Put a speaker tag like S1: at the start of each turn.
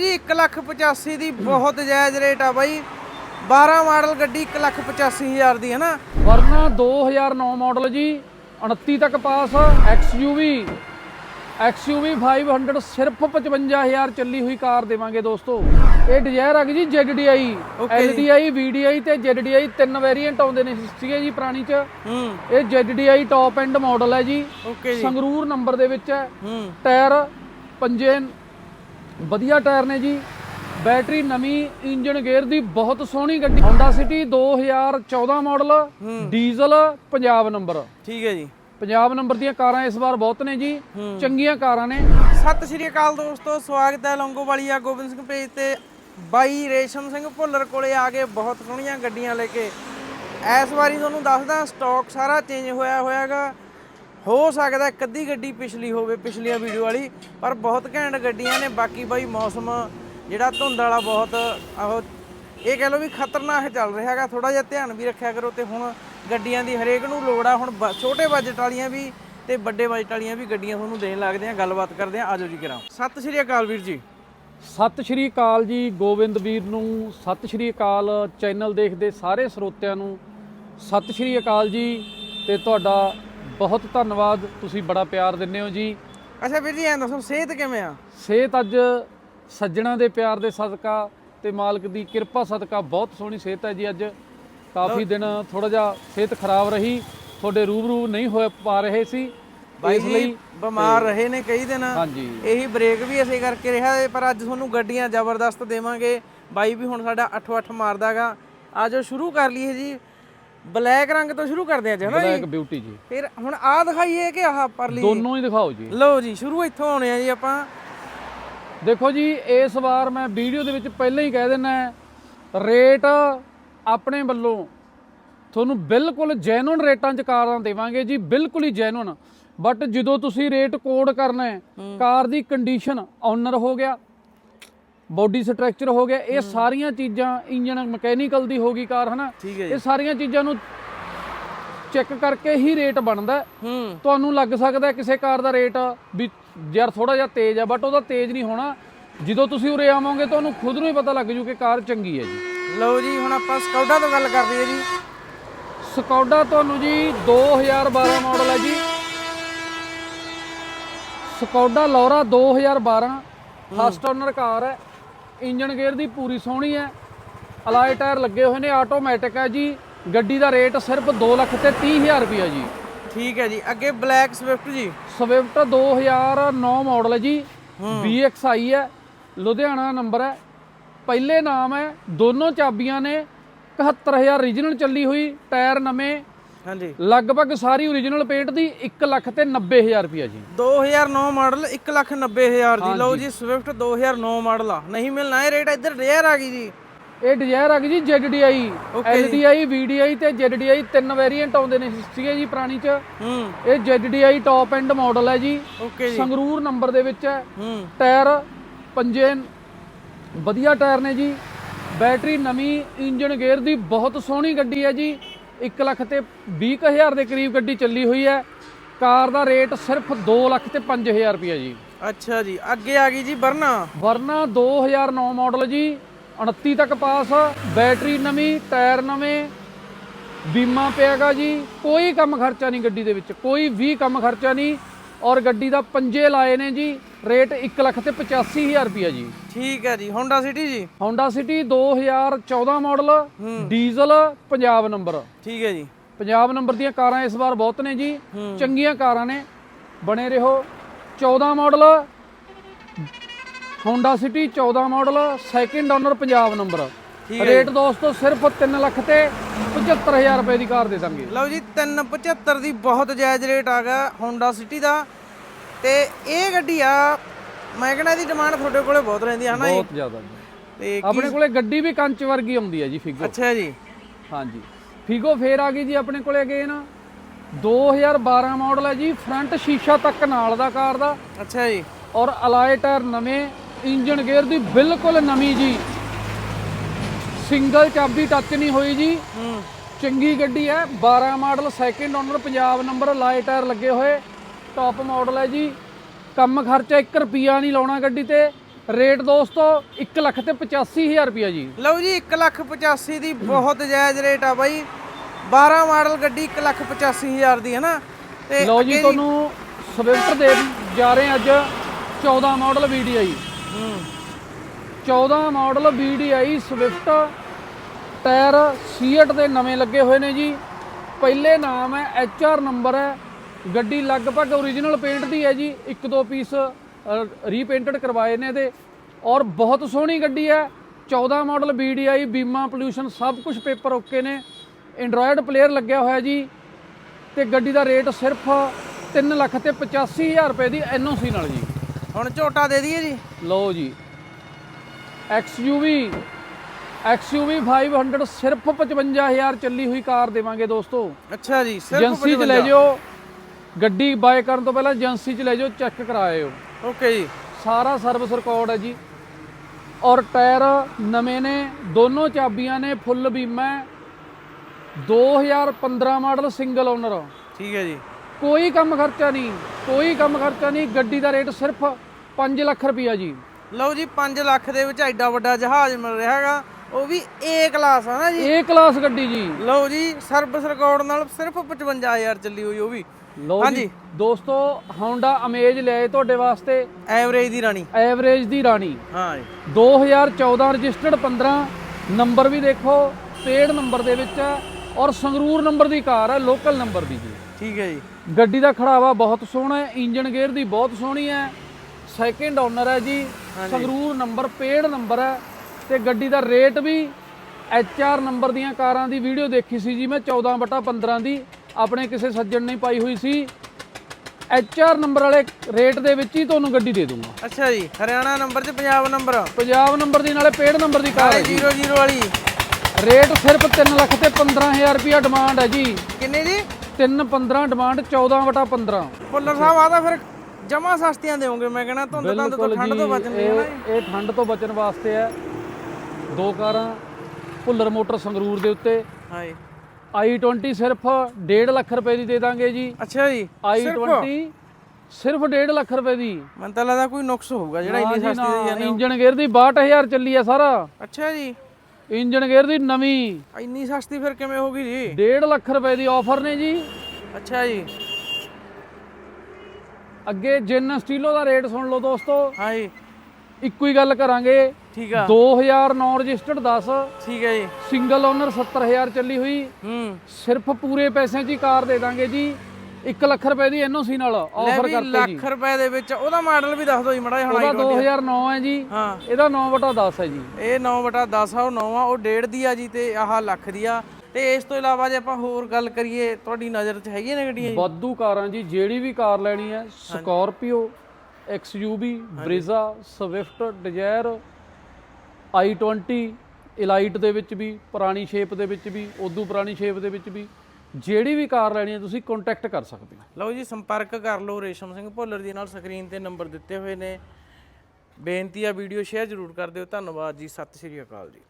S1: ਜੀ 185000 ਦੀ ਬਹੁਤ ਜਾਇਜ਼ ਰੇਟ ਆ ਬਾਈ। 12 ਮਾਡਲ ਗੱਡੀ 185000 ਦੀ ਹੈ ਨਾ।
S2: ਵਰਨਾ 2009 ਮਾਡਲ ਜੀ 29 ਤੱਕ ਪਾਸ XUV XUV 500 ਸਿਰਫ 55000 ਚੱਲੀ ਹੋਈ ਕਾਰ ਦੇਵਾਂਗੇ ਦੋਸਤੋ। ਇਹ ਡਿਜ਼ਾਇਰ ਆ ਗਈ ਜੀ ZDI। LDI VDI ਤੇ ZDI ਤਿੰਨ ਵੇਰੀਐਂਟ ਆਉਂਦੇ ਨੇ ਸੀਗੇ ਜੀ ਪੁਰਾਣੀ ਚ।
S1: ਹੂੰ।
S2: ਇਹ ZDI ਟੌਪ ਐਂਡ ਮਾਡਲ ਹੈ ਜੀ। ਸੰਗਰੂਰ ਨੰਬਰ ਦੇ ਵਿੱਚ ਹੈ।
S1: ਹੂੰ।
S2: ਟਾਇਰ ਪੰਜੇ ਵਧੀਆ ਟਾਇਰ ਨੇ ਜੀ। ਬੈਟਰੀ ਨਵੀਂ ਇੰਜਨ ਗੇਅਰ ਦੀ ਬਹੁਤ ਸੋਹਣੀ ਗੱਡੀ। Honda City 2014 model diesel Punjab number.
S1: ਠੀਕ ਹੈ ਜੀ।
S2: ਪੰਜਾਬ ਨੰਬਰ ਦੀਆਂ ਕਾਰਾਂ ਇਸ ਵਾਰ ਬਹੁਤ ਨੇ ਜੀ। ਚੰਗੀਆਂ ਕਾਰਾਂ ਨੇ।
S1: ਸਤਿ ਸ਼੍ਰੀ ਅਕਾਲ ਦੋਸਤੋ ਸਵਾਗਤ ਹੈ ਲੌਂਗੋਵਾਲੀਆ ਗੋਬਿੰਦ ਸਿੰਘ ਪੇਜ ਤੇ। ਬਾਈ ਰੇਸ਼ਮ ਸਿੰਘ ਭੁੱਲਰ ਕੋਲੇ ਆ ਕੇ ਬਹੁਤ ਸੋਹਣੀਆਂ ਗੱਡੀਆਂ ਲੈ ਕੇ। ਇਸ ਵਾਰੀ ਤੁਹਾਨੂੰ ਦੱਸਦਾ ਸਟਾਕ ਸਾਰਾ ਚੇਂਜ ਹੋਇਆ ਹੋਇਆਗਾ। ਹੋ ਸਕਦਾ ਇੱਕ ਅੱਧੀ ਗੱਡੀ ਪਿਛਲੀ ਹੋਵੇ, ਪਿਛਲੀਆਂ ਵੀਡੀਓ ਵਾਲੀ, ਪਰ ਬਹੁਤ ਘੈਂਟ ਗੱਡੀਆਂ ਨੇ। ਬਾਕੀ ਬਾਈ ਮੌਸਮ ਜਿਹੜਾ ਧੁੰਦ ਵਾਲਾ ਬਹੁਤ, ਆਹੋ, ਇਹ ਕਹਿ ਲਓ ਵੀ ਖਤਰਨਾਕ ਚੱਲ ਰਿਹਾ ਹੈਗਾ। ਥੋੜਾ ਜਿਹਾ ਧਿਆਨ ਵੀ ਰੱਖਿਆ ਕਰੋ ਤੇ ਹੁਣ ਗੱਡੀਆਂ ਦੀ ਹਰੇਕ ਨੂੰ ਲੋੜ ਆ। ਹੁਣ ਬ- ਛੋਟੇ ਬਜਟ ਵਾਲੀਆਂ ਵੀ ਤੇ ਵੱਡੇ ਬਜਟ ਵਾਲੀਆਂ ਵੀ ਗੱਡੀਆਂ ਤੁਹਾਨੂੰ ਦੇਣ ਲੱਗਦੇ ਆ। ਗੱਲਬਾਤ ਕਰਦੇ ਆ। ਆਜੋ ਜੀ ਕਰਾਂ ਸਤਿ ਸ਼੍ਰੀ ਅਕਾਲ ਵੀਰ ਜੀ।
S2: ਸਤਿ ਸ਼੍ਰੀ ਅਕਾਲ ਜੀ ਗੋਬਿੰਦ ਵੀਰ ਨੂੰ। ਸਤਿ ਸ਼੍ਰੀ ਅਕਾਲ ਚੈਨਲ ਦੇਖਦੇ ਸਾਰੇ ਸਰੋਤਿਆਂ ਨੂੰ। ਸਤਿ ਸ਼੍ਰੀ ਅਕਾਲ ਜੀ ਤੇ ਤੁਹਾਡਾ ਬਹੁਤ ਧੰਨਵਾਦ ਤੁਸੀਂ ਬੜਾ ਪਿਆਰ ਦਿੰਦੇ ਹੋ ਜੀ।
S1: ਅੱਛਾ ਵੀਰ ਜੀ ਐਂ ਦੱਸੋ ਸਿਹਤ ਕਿਵੇਂ ਆ?
S2: ਸਿਹਤ ਅੱਜ ਸੱਜਣਾ ਦੇ ਪਿਆਰ ਦੇ ਸਦਕਾ ਤੇ ਮਾਲਕ ਦੀ ਕਿਰਪਾ ਸਦਕਾ ਬਹੁਤ ਸੋਹਣੀ ਸਿਹਤ ਹੈ ਜੀ ਅੱਜ। ਕਾਫੀ ਦਿਨ ਥੋੜਾ ਜਿਹਾ ਸਿਹਤ ਖਰਾਬ ਰਹੀ ਤੁਹਾਡੇ ਰੂਬਰੂ ਨਹੀਂ ਹੋਏ ਪਾ ਰਹੇ ਸੀ।
S1: ਬਾਈ
S2: ਇਸ ਲਈ
S1: ਬਿਮਾਰ ਰਹੇ ਨੇ ਕਈ ਦਿਨ।
S2: ਹਾਂਜੀ।
S1: ਇਹੀ ਬ੍ਰੇਕ ਵੀ ਅਸੀਂ ਕਰਕੇ ਰਿਹਾ ਹੈ, ਪਰ ਅੱਜ ਤੁਹਾਨੂੰ ਗੱਡੀਆਂ ਜ਼ਬਰਦਸਤ ਦੇਵਾਂਗੇ। ਬਾਈ ਵੀ ਹੁਣ ਸਾਡਾ 8-8 ਮਾਰਦਾਗਾ ਆਜੋ ਸ਼ੁਰੂ ਕਰ ਲਈਏ ਜੀ। ਬਲੈਕ ਰੰਗ ਤੋਂ ਸ਼ੁਰੂ ਕਰਦੇ ਆ ਜੀ ਹਨਾ ਜੀ?
S2: ਬਲੈਕ ਬਿਊਟੀ ਜੀ।
S1: ਫਿਰ ਹੁਣ ਆਹ ਦਿਖਾਈਏ ਕਿ ਆਹ ਪਰਲੀ?
S2: ਦੋਨੋਂ ਹੀ ਦਿਖਾਓ ਜੀ।
S1: ਲਓ ਜੀ ਸ਼ੁਰੂ ਇੱਥੋਂ ਆਉਣੇ ਆ ਜੀ ਆਪਾਂ।
S2: ਦੇਖੋ ਜੀ ਇਸ ਵਾਰ ਮੈਂ ਵੀਡੀਓ ਦੇ ਵਿੱਚ ਪਹਿਲਾਂ ਹੀ ਕਹਿ ਦਿੰਨਾ ਰੇਟ ਆਪਣੇ ਵੱਲੋਂ ਤੁਹਾਨੂੰ ਬਿਲਕੁਲ ਜੈਨੂਨ ਰੇਟਾਂ 'ਚ ਕਾਰਾਂ ਦੇਵਾਂਗੇ ਜੀ ਬਿਲਕੁਲ ਹੀ ਜੈਨੂਨ ਬਟ ਜਦੋਂ ਤੁਸੀਂ ਰੇਟ ਕੋਡ ਕਰਨਾ ਹੈ ਕਾਰ ਦੀ ਕੰਡੀਸ਼ਨ ਓਨਰ ਹੋ ਗਿਆ ਬੋਡੀ ਸਟਰਕਚਰ ਹੋ ਗਿਆ ਇਹ ਸਾਰੀਆਂ ਚੀਜ਼ਾਂ ਇੰਜਨ ਮਕੈਨੀਕਲ ਦੀ ਹੋ ਗਈ ਕਾਰ ਹਨਾ? ਇਹ ਸਾਰੀਆਂ ਚੀਜ਼ਾਂ ਨੂੰ ਚੈੱਕ ਕਰਕੇ ਹੀ ਰੇਟ ਬਣਦਾ ਤੁਹਾਨੂੰ ਲੱਗ ਸਕਦਾ ਕਿਸੇ ਕਾਰ ਦਾ ਰੇਟ ਵੀ ਯਾਰ ਥੋੜਾ ਜਿਹਾ ਤੇਜ਼ ਆ ਬਟ ਉਹਦਾ ਤੇਜ਼ ਨਹੀਂ ਹੋਣਾ। ਜਦੋਂ ਤੁਸੀਂ ਉਰੇ ਆਵੋਗੇ ਤੁਹਾਨੂੰ ਖੁਦ ਨੂੰ ਹੀ ਪਤਾ ਲੱਗ ਜੂ ਕਿ ਕਾਰ ਚੰਗੀ ਹੈ ਜੀ।
S1: ਲਓ ਜੀ ਹੁਣ ਆਪਾਂ ਸਕੌਡਾ ਤੋਂ ਗੱਲ ਕਰ ਲਈਏ ਜੀ।
S2: ਸਕੌਡਾ ਤੁਹਾਨੂੰ ਜੀ 2012 ਮਾਡਲ ਹੈ ਜੀ। Skoda Laura 2012 first owner car ਹੈ। ਇੰਜਨ ਗੇਅਰ ਦੀ ਪੂਰੀ ਸੋਹਣੀ ਹੈ। ਅਲਾਈ ਟਾਇਰ ਲੱਗੇ ਹੋਏ ਨੇ ਆਟੋਮੈਟਿਕ ਹੈ ਜੀ। ਗੱਡੀ ਦਾ ਰੇਟ ਸਿਰਫ 2 ਲੱਖ ਤੇ 30 ਹਜ਼ਾਰ ਰੁਪਇਆ ਜੀ।
S1: ਠੀਕ ਹੈ ਜੀ। ਅੱਗੇ ਬਲੈਕ ਸਵਿਫਟ ਜੀ।
S2: ਸਵਿਫਟ 2009 ਮਾਡਲ ਹੈ ਜੀ। BXI ਹੈ ਲੁਧਿਆਣਾ ਨੰਬਰ ਹੈ। ਪਹਿਲੇ ਨਾਮ ਹੈ ਦੋਨੋਂ ਚਾਬੀਆਂ ਨੇ 71000 ਓਰੀਜਨਲ ਚੱਲੀ ਹੋਈ ਟਾਇਰ ਨਵੇਂ
S1: ਹਾਂਜੀ।
S2: ਲਗਭਗ ਸਾਰੀ ਓਰੀਜਨਲ ਪੇਂਟ ਦੀ 1 ਲੱਖ ਤੇ 90000 ਰੁਪਇਆ ਜੀ।
S1: 2009 ਮਾਡਲ 190000 ਦੀ। ਲਓ ਜੀ ਸਵਿਫਟ 2009 ਮਾਡਲ ਆ। ਨਹੀਂ ਮਿਲਣਾ ਇਹ ਰੇਟ ਇੱਧਰ ਰੇਅਰ ਆ ਗਈ ਜੀ।
S2: ਇਹ ਡਿਜ਼ਾਇਰ ਆ ਗਈ ਜੀ ZDI LDI VDI ਤੇ ZDI ਤਿੰਨ ਵੇਰੀਐਂਟ ਆਉਂਦੇ ਨੇ ਸੀਗੇ ਜੀ ਪੁਰਾਣੀ ਚ।
S1: ਹੂੰ।
S2: ਇਹ ZDI ਟੌਪ ਐਂਡ ਮਾਡਲ ਹੈ ਜੀ।
S1: ਓਕੇ ਜੀ।
S2: ਸੰਗਰੂਰ ਨੰਬਰ ਦੇ ਵਿੱਚ ਹੈ।
S1: ਹੂੰ।
S2: ਟਾਇਰ ਪੰਜੇ ਵਧੀਆ ਟਾਇਰ ਨੇ ਜੀ। ਬੈਟਰੀ ਨਵੀਂ ਇੰਜਨ ਗੇਅਰ ਦੀ ਬਹੁਤ ਸੋਹਣੀ ਗੱਡੀ ਹੈ ਜੀ। 1 ਲੱਖ ਤੇ 20000 ਦੇ ਕਰੀਬ ਗੱਡੀ ਚੱਲੀ ਹੋਈ ਹੈ। ਕਾਰ ਦਾ ਰੇਟ ਸਿਰਫ 2 ਲੱਖ ਤੇ 5000 ਰੁਪਇਆ ਜੀ।
S1: ਅੱਛਾ ਜੀ ਅੱਗੇ ਆ ਗਈ ਜੀ ਵਰਨਾ।
S2: ਵਰਨਾ 2009 ਮਾਡਲ ਜੀ 29 ਤੱਕ ਪਾਸ ਬੈਟਰੀ ਨਵੀਂ ਟਾਇਰ ਨਵੇਂ ਬੀਮਾ ਪਿਆਗਾ ਜੀ ਕੋਈ ਕੰਮ ਖਰਚਾ ਨਹੀਂ ਗੱਡੀ ਦੇ ਵਿੱਚ ਕੋਈ ਵੀ ਕੰਮ ਖਰਚਾ ਨਹੀਂ ਔਰ ਗੱਡੀ ਦਾ ਪੰਜੇ ਲਾਏ ਨੇ ਜੀ ਰੇਟ 1 ਲੱਖ ਤੇ 85000 ਰੁਪਇਆ ਜੀ।
S1: ਠੀਕ ਹੈ ਜੀ। ਹੋਂਡਾ ਸਿਟੀ ਜੀ?
S2: Honda City 2014 model diesel Punjab number.
S1: ਠੀਕ ਹੈ ਜੀ।
S2: ਪੰਜਾਬ ਨੰਬਰ ਦੀਆਂ ਕਾਰਾਂ ਇਸ ਵਾਰ ਬਹੁਤ ਨੇ ਜੀ। ਚੰਗੀਆਂ ਕਾਰਾਂ ਨੇ। ਬਣੇ ਰਹੋ। 14 model Honda City 14 model second owner Punjab number. Rate ਦੋਸਤੋ ਸਿਰਫ 3 ਲੱਖ ਤੇ 75000 ਰੁਪਏ ਦੀ ਕਾਰ ਦੇ ਦਾਂਗੇ।
S1: ਲਓ ਜੀ 375 ਦੀ ਬਹੁਤ ਜਾਇਜ਼ ਰੇਟ ਆ ਗਿਆ ਹੋਂਡਾ ਸਿਟੀ ਦਾ। ਤੇ ਇਹ ਗੱਡੀ ਆ ਮੈਂ ਕਹਿੰਦਾ ਇਹਦੀ ਡਿਮਾਂਡ ਤੁਹਾਡੇ ਕੋਲੇ ਬਹੁਤ ਰਹਿੰਦੀ ਹੈ ਜੀ?
S2: ਬਹੁਤ ਜ਼ਿਆਦਾ
S1: ਤੇ
S2: ਆਪਣੇ ਕੋਲੇ ਗੱਡੀ ਵੀ ਕੰਚ ਵਰਗੀ ਆਉਂਦੀ ਹੈ ਜੀ ਫਿਗੋ
S1: ਅੱਛਾ ਜੀ।
S2: ਹਾਂਜੀ। ਫਿਗੋ ਫੇਰ ਆ ਗਈ ਜੀ ਆਪਣੇ ਕੋਲੇ ਅਗੇਨ 2012 ਮਾਡਲ ਹੈ ਜੀ ਫਰੰਟ ਸ਼ੀਸ਼ਾ ਤੱਕ ਨਾਲ ਦਾ ਕਾਰ ਦਾ।
S1: ਅੱਛਾ ਜੀ।
S2: ਔਰ ਅਲਾਈ ਟਾਇਰ ਨਵੇਂ ਇੰਜਨ ਗੇਅਰ ਦੀ ਬਿਲਕੁਲ ਨਵੀਂ ਜੀ। ਸਿੰਗਲ ਚਾਬੀ ਟੱਚ ਨਹੀਂ ਹੋਈ ਜੀ।
S1: ਹੂੰ।
S2: ਚੰਗੀ ਗੱਡੀ ਹੈ 12 model second owner Punjab number alloy tyre ਲੱਗੇ ਹੋਏ। ਟੌਪ ਮਾਡਲ ਹੈ ਜੀ। ਕੰਮ ਖਰਚਾ 1 ਰੁਪਿਆ ਨਹੀਂ ਲਾਉਣਾ ਗੱਡੀ ਤੇ। ਰੇਟ ਦੋਸਤੋ 1 ਲੱਖ ਤੇ 85000 ਰੁਪਿਆ ਜੀ।
S1: ਲਓ ਜੀ 1 ਲੱਖ 85 ਦੀ ਬਹੁਤ ਜਾਇਜ਼ ਰੇਟ ਆ ਬਾਈ। 12 ਮਾਡਲ ਗੱਡੀ 1 ਲੱਖ 85 ਹਜ਼ਾਰ ਦੀ ਹੈ ਨਾ। ਤੇ
S2: ਲਓ ਜੀ ਤੁਹਾਨੂੰ ਸਵਿਫਟ ਦੇ ਜਾ ਰਹੇ ਅੱਜ 14 ਮਾਡਲ VDI
S1: ਹੂੰ।
S2: 14 model VDI Swift. Tyre seat ਦੇ ਨਵੇਂ ਲੱਗੇ ਹੋਏ ਨੇ ਜੀ। ਪਹਿਲੇ ਨਾਮ ਹੈ HR ਨੰਬਰ ਹੈ। ਗੱਡੀ ਲਗਭਗ ਓਰੀਜਨਲ ਪੇਂਟ ਦੀ ਹੈ ਜੀ। ਇੱਕ ਦੋ ਪੀਸ ਰੀਪੇਂਟਡ ਕਰਵਾਏ ਨੇ ਇਹਦੇ। ਔਰ ਬਹੁਤ ਸੋਹਣੀ ਗੱਡੀ ਹੈ। 14 ਮਾਡਲ VDI ਬੀਮਾ ਪੋਲੂਸ਼ਨ ਸਭ ਕੁਝ ਪੇਪਰ ਓਕੇ ਨੇ। ਐਂਡਰੋਇਡ ਪਲੇਅਰ ਲੱਗਿਆ ਹੋਇਆ ਜੀ। ਤੇ ਗੱਡੀ ਦਾ ਰੇਟ ਸਿਰਫ 3 ਲੱਖ ਤੇ 85000 ਰੁਪਏ ਦੀ NOC ਨਾਲ ਜੀ।
S1: ਹੁਣ ਝੋਟਾ ਦੇ ਦਈਏ ਜੀ?
S2: ਲਓ ਜੀ। XUV XUV 500 ਸਿਰਫ 55000 ਚੱਲੀ ਹੋਈ ਕਾਰ ਦੇਵਾਂਗੇ ਦੋਸਤੋ।
S1: ਅੱਛਾ ਜੀ ਸਿਰਫ
S2: ਏਜੰਸੀ 'ਚ ਲੈ ਜਾਓ। ਗੱਡੀ ਬਾਏ ਕਰਨ ਤੋਂ ਪਹਿਲਾਂ ਏਜੰਸੀ 'ਚ ਲੈ ਜਾਓ ਚੈੱਕ ਕਰਾਇਓ।
S1: ਓਕੇ ਜੀ।
S2: ਸਾਰਾ ਸਰਵਿਸ ਰਿਕਾਰਡ ਹੈ ਜੀ। ਔਰ ਟਾਇਰ ਨਵੇਂ ਨੇ ਦੋਨੋਂ ਚਾਬੀਆਂ ਨੇ ਫੁੱਲ ਬੀਮਾ ਹੈ। 2015 ਮਾਡਲ ਸਿੰਗਲ ਓਨਰ
S1: ਠੀਕ ਹੈ ਜੀ।
S2: ਕੋਈ ਕੰਮ ਖਰਚਾ ਨਹੀਂ ਕੋਈ ਕੰਮ ਖਰਚਾ ਨਹੀਂ ਗੱਡੀ ਦਾ ਰੇਟ ਸਿਰਫ 5 ਲੱਖ ਰੁਪਈਆ ਜੀ।
S1: ਲਓ ਜੀ 5 ਲੱਖ ਦੇ ਵਿੱਚ ਐਡਾ ਵੱਡਾ ਜਹਾਜ਼ ਮਿਲ ਰਿਹਾ ਹੈਗਾ। ਉਹ ਵੀ A ਕਲਾਸ ਆ ਨਾ ਜੀ।
S2: ਏ ਕਲਾਸ ਗੱਡੀ ਜੀ।
S1: ਲਓ ਜੀ ਸਰਵਿਸ ਰਿਕਾਰਡ ਨਾਲ ਸਿਰਫ 55000 ਚੱਲੀ ਹੋਈ ਉਹ ਵੀ।
S2: ਲਓ ਜੀ ਦੋਸਤੋ Honda ਅਮੇਜ ਲਿਆਏ ਤੁਹਾਡੇ ਵਾਸਤੇ।
S1: ਐਵਰੇਜ ਦੀ ਰਾਣੀ।
S2: ਐਵਰੇਜ ਦੀ ਰਾਣੀ।
S1: ਹਾਂ ਜੀ।
S2: 2014 ਰਜਿਸਟਰਡ 15 ਨੰਬਰ ਵੀ ਦੇਖੋ ਪੇਡ ਨੰਬਰ ਦੇ ਵਿੱਚ ਹੈ ਔਰ ਸੰਗਰੂਰ ਨੰਬਰ ਦੀ ਕਾਰ ਹੈ ਲੋਕਲ ਨੰਬਰ ਦੀ ਜੀ।
S1: ਠੀਕ ਹੈ ਜੀ।
S2: ਗੱਡੀ ਦਾ ਖੜਾਵਾ ਬਹੁਤ ਸੋਹਣਾ ਹੈ ਇੰਜਨ ਗੇਅਰ ਦੀ ਬਹੁਤ ਸੋਹਣੀ ਹੈ ਸੈਕਿੰਡ ਓਨਰ ਹੈ ਜੀ। ਸੰਗਰੂਰ ਨੰਬਰ ਪੇਡ ਨੰਬਰ ਹੈ ਤੇ ਗੱਡੀ ਦਾ ਰੇਟ ਵੀ HR ਨੰਬਰ ਦੀਆਂ ਕਾਰਾਂ ਦੀ ਵੀਡੀਓ ਦੇਖੀ ਸੀ ਜੀ ਮੈਂ 14 ਬਟਾ 15 ਦੀ। ਆਪਣੇ ਕਿਸੇ ਸੱਜਣ ਨੇ ਪਾਈ ਹੋਈ ਸੀ। HR ਨੰਬਰ ਵਾਲੇ ਰੇਟ ਦੇ ਵਿੱਚ ਹੀ ਤੁਹਾਨੂੰ ਗੱਡੀ ਦੇ ਦੂੰਗਾ।
S1: ਅੱਛਾ ਜੀ ਹਰਿਆਣਾ ਨੰਬਰ 'ਚ ਪੰਜਾਬ ਨੰਬਰ?
S2: ਪੰਜਾਬ ਨੰਬਰ ਦੀ ਨਾਲੇ ਪੇਡ ਨੰਬਰ ਦੀ ਕਾਰ ਹੈ ਜੀ।
S1: 00 ਵਾਲੀ।
S2: ਰੇਟ ਸਿਰਫ 3 ਲੱਖ ਤੇ 15000 ਰੁਪਿਆ ਡਿਮਾਂਡ ਹੈ ਜੀ।
S1: ਕਿੰਨੇ ਜੀ
S2: 3 15 ਡਿਮਾਂਡ 14 ਬਟਾ 15
S1: ਭੁੱਲਰ ਸਾਹਿਬ ਆ ਤਾਂ ਫਿਰ ਜਮਾ ਸਸਤੀਆਂ ਦੇਵੋਗੇ ਮੈਂ ਕਹਿੰਦਾ ਧੁੰਦ ਧੰਦ ਤੋਂ ਠੰਡ ਤੋਂ ਬਚਣਗੇ ਨਾ ਜੀ।
S2: ਇਹ ਇਹ ਠੰਡ ਤੋਂ ਬਚਣ ਵਾਸਤੇ ਹੈ। ਦੋ ਕਾਰਾਂ ਭੁੱਲਰ ਮੋਟਰ ਸੰਗਰੂਰ ਦੇ ਉੱਤੇ।
S1: ਹਾਂ ਜੀ।
S2: I20 ਸਿਰਫ 1.5 ਲੱਖ ਰੁਪਏ ਦੀ ਦੇ ਦਾਂਗੇ ਜੀ।
S1: ਅੱਛਾ ਜੀ
S2: i20 ਸਿਰਫ? 1.5 ਲੱਖ ਰੁਪਏ ਦੀ।
S1: ਮੈਨੂੰ ਤਾਂ ਲੱਗਦਾ ਕੋਈ ਨੁਕਸ ਹੋਊਗਾ ਜਿਹੜਾ ਇੰਨੀ ਸਸਤੀ ਦੀ ਜਾਂਦੇ ਹੋ।
S2: ਇੰਜਨ ਗੇਅਰ ਦੀ 62000 ਚੱਲੀ ਹੈ ਸਾਰਾ।
S1: ਅੱਛਾ ਜੀ।
S2: ਇੰਜਨ ਗੇਅਰ ਦੀ ਨਵੀਂ।
S1: ਇੰਨੀ ਸਸਤੀ ਫਿਰ ਕਿਵੇਂ ਹੋਗੀ ਜੀ?
S2: 1.5 ਲੱਖ ਰੁਪਏ ਦੀ ਆਫਰ ਨੇ ਜੀ।
S1: ਅੱਛਾ ਜੀ।
S2: ਅੱਗੇ ਜਿੰਨ ਸਟੀਲੋ ਦਾ ਰੇਟ ਸੁਣ ਲਓ ਦੋਸਤੋ।
S1: ਹਾਂ ਜੀ।
S2: ਇੱਕੋ ਹੀ ਗੱਲ ਕਰਾਂਗੇ।
S1: ਠੀਕ ਆ।
S2: 2009 ਰਜਿਸਟਰਡ 10
S1: ਠੀਕ ਹੈ ਜੀ।
S2: ਸਿੰਗਲ ਓਨਰ 70000 ਚੱਲੀ ਹੋਈ।
S1: ਹੂੰ।
S2: ਸਿਰਫ ਪੂਰੇ ਪੈਸਿਆਂ 'ਚ ਹੀ ਕਾਰ ਦੇ ਦਾਂਗੇ ਜੀ। 1 ਲੱਖ ਰੁਪਏ ਦੀ ਐਨਓਸੀ ਨਾਲ ਆਫਰ ਕਰਤੇ ਜੀ।
S1: ਲੱਖ ਰੁਪਏ ਦੇ ਵਿੱਚ ਉਹਦਾ ਮਾਡਲ ਵੀ ਦੱਸ ਦਿਓ ਜੀ ਮੜਾ
S2: ਉਹਦਾ
S1: ਹੁਣ
S2: 2009 ਹੈ ਜੀ।
S1: ਹਾਂ।
S2: ਇਹਦਾ 9 ਬਟਾ 10 ਹੈ ਜੀ।
S1: ਇਹ 9 ਬਟਾ 10 ਆ ਉਹ 9 ਆ ਉਹ ਡੇਢ ਦੀ ਆ ਜੀ ਤੇ ਆਹ ਲੱਖ ਦੀ ਆ। ਤੇ ਇਸ ਤੋਂ ਇਲਾਵਾ ਜੇ ਆਪਾਂ ਹੋਰ ਗੱਲ ਕਰੀਏ ਤੁਹਾਡੀ ਨਜ਼ਰ 'ਚ ਹੈਗੀਆਂ ਨੇ ਗੱਡੀਆਂ ਜੀ?
S2: ਵਾਧੂ ਕਾਰਾਂ ਜੀ ਜਿਹੜੀ ਵੀ ਕਾਰ ਲੈਣੀ ਹੈ Scorpio XUV Brezza Swift Dzire i20 Elite ਦੇ ਵਿੱਚ ਵੀ ਪੁਰਾਣੀ ਸ਼ੇਪ ਦੇ ਵਿੱਚ ਵੀ ਉਦੋਂ ਪੁਰਾਣੀ ਸ਼ੇਪ ਦੇ ਵਿੱਚ ਵੀ ਜਿਹੜੀ ਵੀ ਕਾਰ ਲੈਣੀ ਹੈ ਤੁਸੀਂ ਕੰਟੈਕਟ ਕਰ ਸਕਦੇ ਹੋ।
S1: ਲਓ ਜੀ ਸੰਪਰਕ ਕਰ ਲਓ ਰੇਸ਼ਮ ਸਿੰਘ ਭੁੱਲਰ ਜੀ ਨਾਲ ਸਕਰੀਨ ਤੇ ਨੰਬਰ ਦਿੱਤੇ ਹੋਏ ਨੇ। ਬੇਨਤੀ ਆ ਵੀਡੀਓ ਸ਼ੇਅਰ ਜ਼ਰੂਰ ਕਰ ਦਿਓ। ਧੰਨਵਾਦ ਜੀ ਸਤਿ ਸ਼੍ਰੀ ਅਕਾਲ ਜੀ।